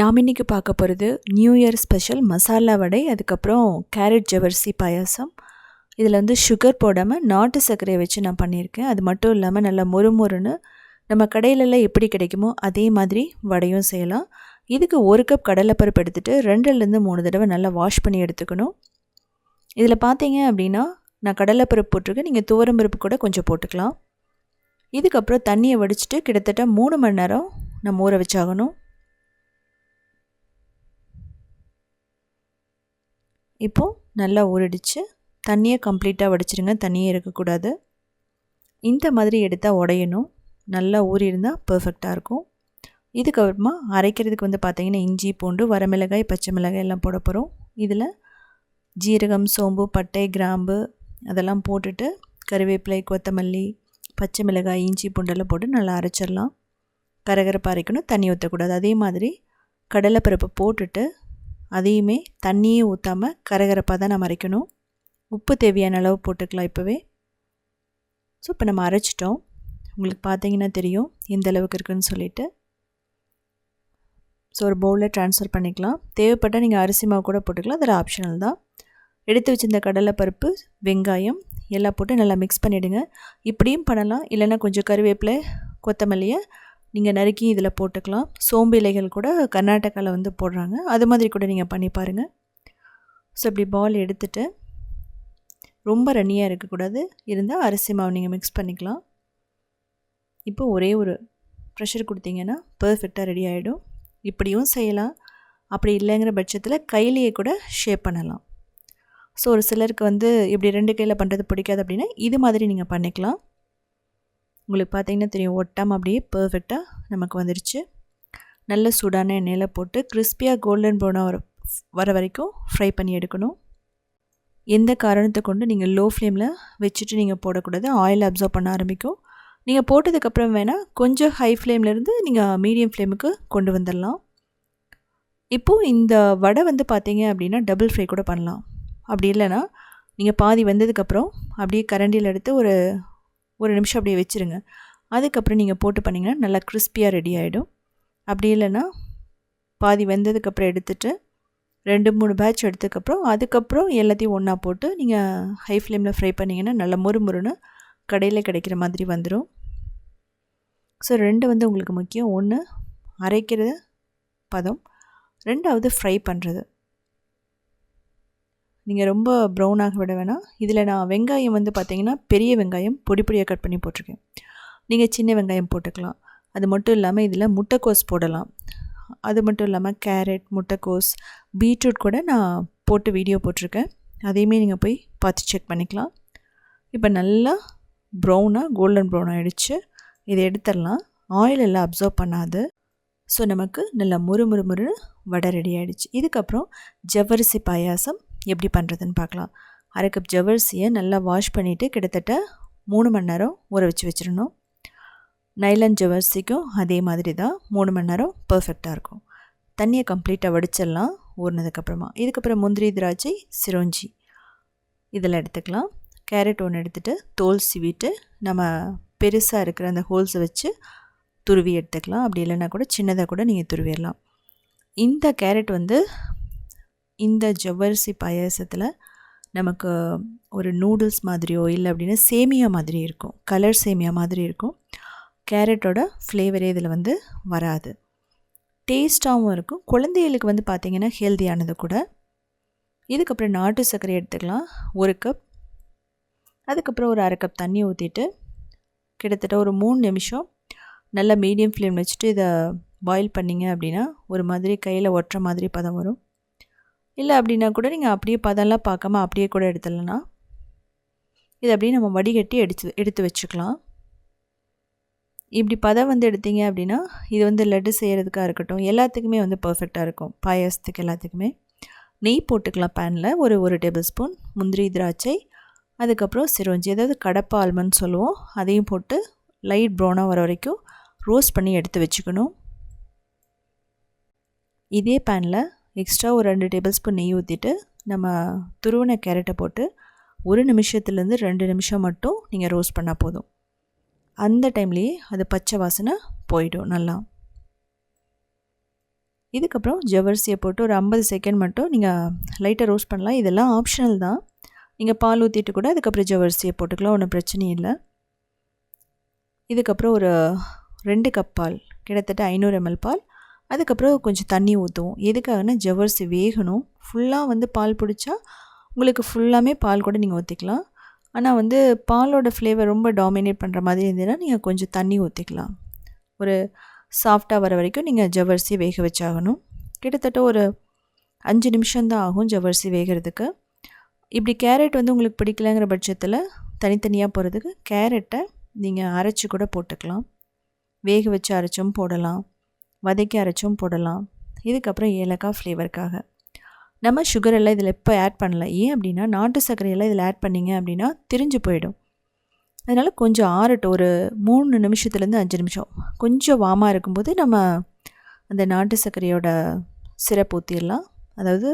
நாம் இன்றைக்கி பார்க்க போகிறது new year special masala vada அதுக்கப்புறம் கேரட் ஜவர்சி பாயாசம். இதில் வந்து சுகர் போடாமல் நாட்டு சர்க்கரையை வச்சு நான் பண்ணியிருக்கேன். அது மட்டும் இல்லாமல் நல்லா மொறு மொறுன்னு நம்ம கடையிலலாம் எப்படி கிடைக்குமோ அதே மாதிரி வடையும் செய்யலாம். இதுக்கு ஒரு கப் கடலைப்பருப்பு எடுத்துகிட்டு ரெண்டுலேருந்து மூணு தடவை நல்லா வாஷ் பண்ணி எடுத்துக்கணும். இதில் பார்த்தீங்க அப்படின்னா நான் கடலைப்பருப்பு போட்டிருக்கேன். நீங்கள் துவரம்பருப்பு கூட கொஞ்சம் போட்டுக்கலாம். இதுக்கப்புறம் தண்ணியை வடிச்சிட்டு கிட்டத்தட்ட மூணு மணி நேரம் நம்ம ஊற வச்சாகணும். இப்போது நல்லா ஊறடிச்சு தண்ணியை கம்ப்ளீட்டாக வடிச்சிருங்க. தண்ணியே இருக்கக்கூடாது. இந்த மாதிரி எடுத்தால் உடையணும். நல்லா ஊறி இருந்தால் பர்ஃபெக்டாக இருக்கும். இதுக்கப்புறமா அரைக்கிறதுக்கு வந்து பார்த்திங்கன்னா இஞ்சி பூண்டு வரமிளகாய் பச்சை மிளகாய் எல்லாம் போட போகிறோம் இதில் ஜீரகம் சோம்பு பட்டை கிராம்பு அதெல்லாம் போட்டுட்டு கருவேப்பிலை கொத்தமல்லி பச்சை மிளகாய் இஞ்சி பூண்டெல்லாம் போட்டு நல்லா அரைச்சிடலாம். கரகரப்பாக அரைக்கணும். தண்ணி ஊற்றக்கூடாது அதே மாதிரி கடலைப்பருப்பு போட்டுட்டு அதையுமே தண்ணியே ஊற்றாமல் கரகரப்பாக தான் நம்ம அரைக்கணும். உப்பு தேவையான அளவு போட்டுக்கலாம் இப்போவே. ஸோ இப்போ நம்ம அரைச்சிட்டோம். உங்களுக்கு பார்த்தீங்கன்னா தெரியும் எந்த அளவுக்கு இருக்குதுன்னு சொல்லிவிட்டு ஸோ ஒரு பவுலில் ட்ரான்ஸ்ஃபர் பண்ணிக்கலாம். தேவைப்பட்டால் நீங்கள் அரிசி மாவு கூட போட்டுக்கலாம். அதில் ஆப்ஷனல் தான். எடுத்து வச்சிருந்த கடலைப்பருப்பு வெங்காயம் எல்லாம் போட்டு நல்லா மிக்ஸ் பண்ணிவிடுங்க இப்படியும் பண்ணலாம். இல்லைன்னா கொஞ்சம் கருவேப்பிலை கொத்தமல்லியை நீங்கள் நறுக்கி இதில் போட்டுக்கலாம். சோம்பு இலைகள் கூட கர்நாடகாவில் வந்து போடுறாங்க. அது மாதிரி கூட நீங்கள் பண்ணி பாருங்கள் ஸோ இப்படி பால் எடுத்துகிட்டு ரொம்ப ரன்னியாக இருக்கக்கூடாது. இருந்தால் அரிசி மாவு நீங்கள் மிக்ஸ் பண்ணிக்கலாம். இப்போ ஒரே ஒரு ப்ரெஷர் கொடுத்தீங்கன்னா பர்ஃபெக்டாக ரெடி ஆகிடும் இப்படியும் செய்யலாம். அப்படி இல்லைங்கிற பட்சத்தில் கையிலேயே கூட ஷேப் பண்ணலாம். ஸோ ஒரு சிலருக்கு வந்து இப்படி ரெண்டு கையில் பண்ணுறது பிடிக்காது அப்படின்னா இது மாதிரி நீங்கள் பண்ணிக்கலாம். உங்களுக்கு பார்த்திங்கன்னா தெரியும் ஒட்டாமல் அப்படியே பர்ஃபெக்டாக நமக்கு வந்துடுச்சு நல்ல சூடான எண்ணெயில் போட்டு கிறிஸ்பியாக கோல்டன் ப்ரௌனாக வர வர வரைக்கும் ஃப்ரை பண்ணி எடுக்கணும். எந்த காரணத்தை கொண்டு நீங்கள் லோ ஃப்ளேமில் வச்சுட்டு நீங்கள் போடக்கூடாது. ஆயில் அப்சர்வ் பண்ண ஆரம்பிக்கும். நீங்கள் போட்டதுக்கப்புறம் வேணால் கொஞ்சம் ஹை ஃப்ளேம்லேருந்து நீங்கள் மீடியம் ஃப்ளேமுக்கு கொண்டு வந்துடலாம். இப்போது இந்த வடை வந்து பார்த்தீங்க அப்படின்னா டபுள் ஃப்ரை கூட பண்ணலாம். அப்படி இல்லைன்னா நீங்கள் பாதி வந்ததுக்கப்புறம் அப்படியே கரண்டியில் எடுத்து ஒரு ஒரு நிமிஷம் அப்படியே வச்சுருங்க. அதுக்கப்புறம் நீங்கள் போட்டு பண்ணிங்கன்னா நல்லா கிறிஸ்பியாக ரெடி ஆகிடும் அப்படி இல்லைன்னா பாதி வெந்ததுக்கப்புறம் எடுத்துகிட்டு ரெண்டு மூணு பேட்ச் எடுத்ததுக்கப்புறம் அதுக்கப்புறம் எல்லாத்தையும் ஒன்றா போட்டு நீங்கள் ஹை ஃப்ளேமில் ஃப்ரை பண்ணிங்கன்னா நல்லா முறுமுறுன்னு கடையில் கிடைக்கிற மாதிரி வந்துடும் ஸோ ரெண்டு வந்து உங்களுக்கு முக்கியம். ஒன்று அரைக்கிறது பதம். ரெண்டாவது ஃப்ரை பண்ணுறது நீங்கள் ரொம்ப ப்ரௌனாக விட வேணாம். இதில் நான் வெங்காயம் வந்து பார்த்திங்கன்னா பெரிய வெங்காயம் பொடி பொடியாக கட் பண்ணி போட்டிருக்கேன். நீங்கள் சின்ன வெங்காயம் போட்டுக்கலாம். அது மட்டும் இல்லாமல் இதில் முட்டைக்கோஸ் போடலாம். அது மட்டும் இல்லாமல் கேரட் முட்டைக்கோஸ் பீட்ரூட் கூட நான் போட்டு வீடியோ போட்டிருக்கேன். அதையுமே நீங்கள் போய் பார்த்து செக் பண்ணிக்கலாம். இப்போ நல்லா ப்ரௌனாக கோல்டன் ப்ரௌன் ஆகிடுச்சு இதை எடுத்துடலாம். ஆயில் எல்லாம் அப்சர்வ் பண்ணாது. ஸோ நமக்கு நல்லா முறு முறு முறு வடை ரெடி ஆகிடுச்சு இதுக்கப்புறம் ஜவ்வரிசி பாயாசம் எப்படி பண்ணுறதுன்னு பார்க்கலாம். அரை கப் ஜவர்சியை நல்லா வாஷ் பண்ணிவிட்டு கிட்டத்தட்ட மூணு மணி நேரம் ஊற வச்சு வச்சிடணும். நைலன் ஜவர்சிக்கும் அதே மாதிரி தான் மூணு மணி நேரம் பர்ஃபெக்டாக இருக்கும். தண்ணியை கம்ப்ளீட்டாக வடிச்சிடலாம் ஊறினதுக்கப்புறமா இதுக்கப்புறம் முந்திரி திராட்சை சிரோஞ்சி. இதில் எடுத்துக்கலாம். கேரட் ஒன்று எடுத்துகிட்டு தோல் சீவிட்டு நம்ம பெருசாக இருக்கிற அந்த ஹோல்ஸை வச்சு துருவி எடுத்துக்கலாம். அப்படி இல்லைன்னா கூட சின்னதாக கூட நீங்கள் துருவிடலாம். இந்த கேரட் வந்து இந்த ஜவ்வரிசி பாயாசத்தில் நமக்கு ஒரு நூடுல்ஸ் மாதிரியோ இல்லை அப்படின்னா சேமியா மாதிரி இருக்கும். கலர் சேமியா மாதிரி இருக்கும். கேரட்டோட ஃப்ளேவரே இதில் வந்து வராது. டேஸ்ட்டாகவும் இருக்கும். குழந்தைகளுக்கு வந்து பார்த்திங்கன்னா ஹெல்த்தியானது கூட. இதுக்கப்புறம் நாட்டு சர்க்கரை எடுத்துக்கலாம். ஒரு கப் அதுக்கப்புறம் ஒரு அரை கப் தண்ணி ஊற்றிட்டு கிட்டத்தட்ட ஒரு மூணு நிமிஷம் நல்லா மீடியம் ஃப்ளேம் வச்சுட்டு இதை பாயில் பண்ணிங்க அப்படின்னா ஒரு மாதிரி கையில் ஒட்டுற மாதிரி பதம் வரும். இல்லை அப்படின்னா கூட நீங்கள் அப்படியே பதம்லாம் பார்க்காம அப்படியே கூட எடுத்துடலண்ணா இதை அப்படியே நம்ம வடிகட்டி எடுத்து எடுத்து வச்சுக்கலாம். இப்படி பதம் வந்து எடுத்தீங்க அப்படின்னா இது வந்து லட்டு செய்கிறதுக்காக இருக்கட்டும் எல்லாத்துக்குமே வந்து பர்ஃபெக்டாக இருக்கும். பாயாசத்துக்கு எல்லாத்துக்குமே. நெய் போட்டுக்கலாம் பேனில் ஒரு ஒரு டேபிள் ஸ்பூன் முந்திரி திராட்சை அதுக்கப்புறம் சிரோஞ்சி அதாவது கடப்பா ஆல்மண்ட் சொல்லுவோம். அதையும் போட்டு லைட் ப்ரௌனாக வர வரைக்கும் ரோஸ்ட் பண்ணி எடுத்து வச்சுக்கணும். இதே பேனில் எக்ஸ்ட்ரா ஒரு ரெண்டு டேபிள் ஸ்பூன் நெய் ஊற்றிட்டு நம்ம துருவன கேரட்டை போட்டு ஒரு நிமிஷத்துலேருந்து ரெண்டு நிமிஷம் மட்டும் நீங்கள் ரோஸ்ட் பண்ணால் போதும். அந்த டைம்லேயே அது பச்சை வாசனை போயிடும் நல்லா. இதுக்கப்புறம் ஜவர்சியை போட்டு ஒரு ஐம்பது செகண்ட் மட்டும் நீங்கள் லைட்டாக ரோஸ்ட் பண்ணலாம். இதெல்லாம் ஆப்ஷனல் தான். நீங்கள் பால் ஊற்றிட்டு கூட அதுக்கப்புறம் ஜவர்சியை போட்டுக்கலாம் ஒன்றும் பிரச்சனையும் இல்லை. இதுக்கப்புறம் ஒரு ரெண்டு கப் பால் கிட்டத்தட்ட ஐநூறு எம்எல் பால் அதுக்கப்புறம் கொஞ்சம் தண்ணி ஊற்றுவோம் எதுக்காகனா ஜவ்வரிசி வேகணும். ஃபுல்லாக வந்து பால் பிடிச்சா உங்களுக்கு ஃபுல்லாமே பால் கூட நீங்கள் ஊற்றிக்கலாம் ஆனால் வந்து பாலோட ஃப்ளேவர் ரொம்ப டாமினேட் பண்ணுற மாதிரி இருந்ததுன்னா நீங்கள் கொஞ்சம் தண்ணி ஊற்றிக்கலாம் ஒரு சாஃப்டாக வர வரைக்கும் நீங்கள் ஜவ்வரிசி வேக வச்சாகணும். கிட்டத்தட்ட ஒரு அஞ்சு நிமிஷம்தான் ஆகும் ஜவ்வரிசி வேகிறதுக்கு. இப்படி கேரட் வந்து உங்களுக்கு பிடிக்கலங்கிற பட்சத்தில் தனித்தனியாக போகிறதுக்கு கேரட்டை நீங்கள் அரைச்சி கூட போட்டுக்கலாம். வேக வச்சு அரைச்சும் போடலாம். வதக்கி அரைச்சும் போடலாம். இதுக்கப்புறம் ஏலக்காய் ஃப்ளேவருக்காக நம்ம சுகர் எல்லாம் இதில் இப்போ ஆட் பண்ணல. ஏன் அப்படின்னா நாட்டு சர்க்கரையெல்லாம் இதில் ஆட் பண்ணிங்க அப்படின்னா திரிஞ்சு போயிடும். அதனால் கொஞ்சம் ஆறட்டும். ஒரு மூணு நிமிஷத்துலேருந்து அஞ்சு நிமிஷம். கொஞ்சம் வாமாக இருக்கும்போது நம்ம அந்த நாட்டு சர்க்கரையோட சிரப் ஊற்றிடலாம் அதாவது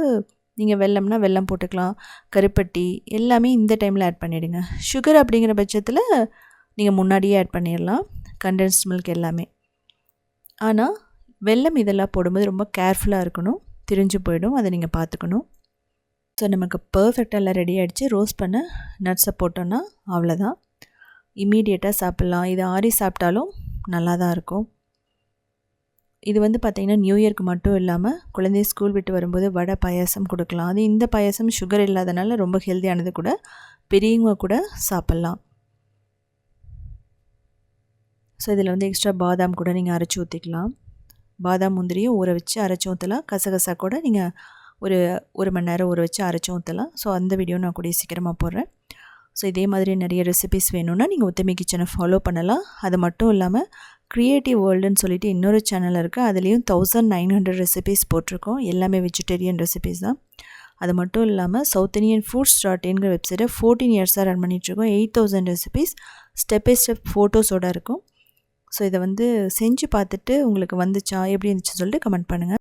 நீங்கள் வெள்ளம்னா வெல்லம் போட்டுக்கலாம். கருப்பட்டி எல்லாமே இந்த டைமில் ஆட் பண்ணிவிடுங்க சுகர் அப்படிங்கிற பட்சத்தில் நீங்கள் முன்னாடியே ஆட் பண்ணிடலாம். கண்டென்ஸ் மில்க் எல்லாமே. ஆனால் வெல்லம் இதெல்லாம் போடும்போது ரொம்ப கேர்ஃபுல்லாக இருக்கணும். திரிஞ்சு போயிடும். அதை நீங்கள் பார்த்துக்கணும். ஸோ நமக்கு பர்ஃபெக்டாக எல்லாம் ரெடி ஆகிடுச்சு ரோஸ்ட் பண்ண நட்ஸை போட்டோன்னா அவ்வளோதான் இமீடியட்டாக சாப்பிட்லாம். இது ஆறி சாப்பிட்டாலும் நல்லா தான் இருக்கும். இது வந்து பார்த்திங்கன்னா நியூ இயர்க்கு மட்டும் இல்லாமல் குழந்தைய ஸ்கூல் விட்டு வரும்போது வடை பாயாசம் கொடுக்கலாம். அது இந்த பாயாசம் சுகர் இல்லாதனால ரொம்ப ஹெல்த்தியானது கூட. பெரியவங்க கூட சாப்பிட்லாம். ஸோ இதில் வந்து எக்ஸ்ட்ரா பாதாம் கூட நீங்கள் அரைச்சி ஊற்றிக்கலாம் பாதாம் முந்திரியும் ஊற வச்சு அரைச்சி ஊற்றலாம் கசகசா கூட நீங்கள் ஒரு ஒரு மணி நேரம் ஊற வச்சு அரைச்சி ஊற்றலாம் ஸோ அந்த வீடியோ நான் கூடிய சீக்கிரமாக போடுறேன். ஸோ இதே மாதிரி நிறைய ரெசிபிஸ் வேணும்னா நீங்கள் உத்தமி கிச்சனை ஃபாலோ பண்ணலாம். அது மட்டும் இல்லாமல் க்ரியேட்டிவ் வேர்ல்டுன்னு சொல்லிட்டு இன்னொரு சேனல் இருக்குது அதுலேயும் தௌசண்ட் நைன் ஹண்ட்ரட் ரெசிபிஸ் போட்டிருக்கோம். எல்லாமே வெஜிடேரியன் ரெசிபிஸ் தான். அது மட்டும் இல்லாமல் சவுத் இந்தியன் ஃபுட்ஸ் டாட் இன்கிற வெப்சைட்டை ஃபோர்டீன் இயர்ஸாக ரன் பண்ணிகிட்ருக்கோம் eight thousand recipes step by step ஃபோட்டோஸோடு இருக்கும். ஸோ இதை வந்து செஞ்சு பார்த்துட்டு உங்களுக்கு வந்துச்சா எப்படி இருந்துச்சு சொல்லிட்டு கமெண்ட் பண்ணுங்கள்